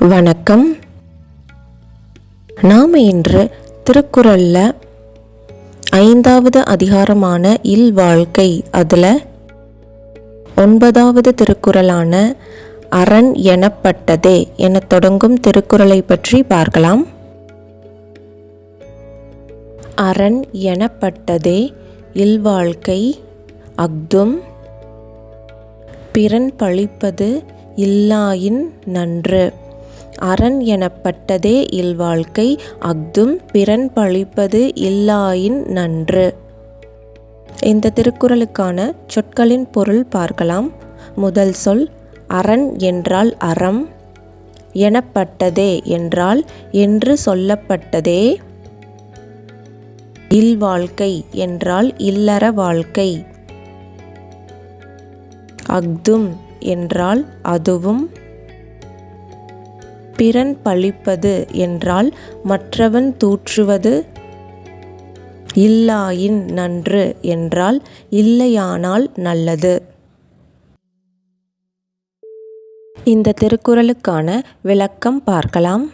வணக்கம். நாம் இன்று திருக்குறளில் ஐந்தாவது அதிகாரமான இல் வாழ்க்கை அதில் ஒன்பதாவது திருக்குறளான அரண் எனப்பட்டதே என தொடங்கும் திருக்குறளை பற்றி பார்க்கலாம். அரண் எனப்பட்டதே இல்வாழ்க்கை அஃதும் பிறன் பழிப்பது இல்லாயின் நன்று. அரண் எனப்பட்டதே இல்வாழ்க்கை அஃதும் பிறன் பழிப்பது இல்லாயின் நன்று. இந்த திருக்குறளுக்கான சொற்களின் பொருள் பார்க்கலாம். முதல் சொல் அரண் என்றால் அறம் எனப்பட்டதே என்றால் என்று சொல்லப்பட்டதே இல்வாழ்க்கை என்றால் இல்லற வாழ்க்கை அஃதும் என்றால் அதுவும் பிறன் பழிப்பது என்றால் மற்றவன் தூற்றுவது? இல்லாயின் நன்று என்றால் இல்லையானால் நல்லது. இந்த திருக்குறளுக்கான விளக்கம் பார்க்கலாம்.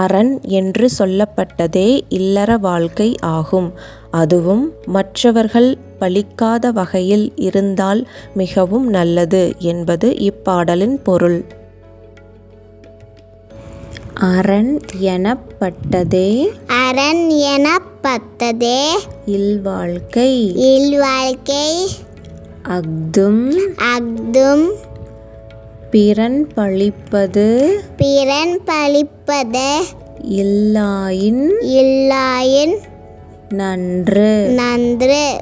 அரண் என்று சொல்லப்பட்டதே இல்லற வாழ்க்கை ஆகும். அதுவும் மற்றவர்கள் பழிக்காத வகையில் இருந்தால் மிகவும் நல்லது என்பது இப்பாடலின் பொருள். அரண் எனப்பட்டதே அரண் எனப்பட்டதே இல்வாழ்க்கை. இல்வாழ்க்கை. அஃதும் அஃதும் பிறன் பழிப்பது பிறன் பழிப்பது இல்லாயின் இல்லாயின் நன்று. நன்று.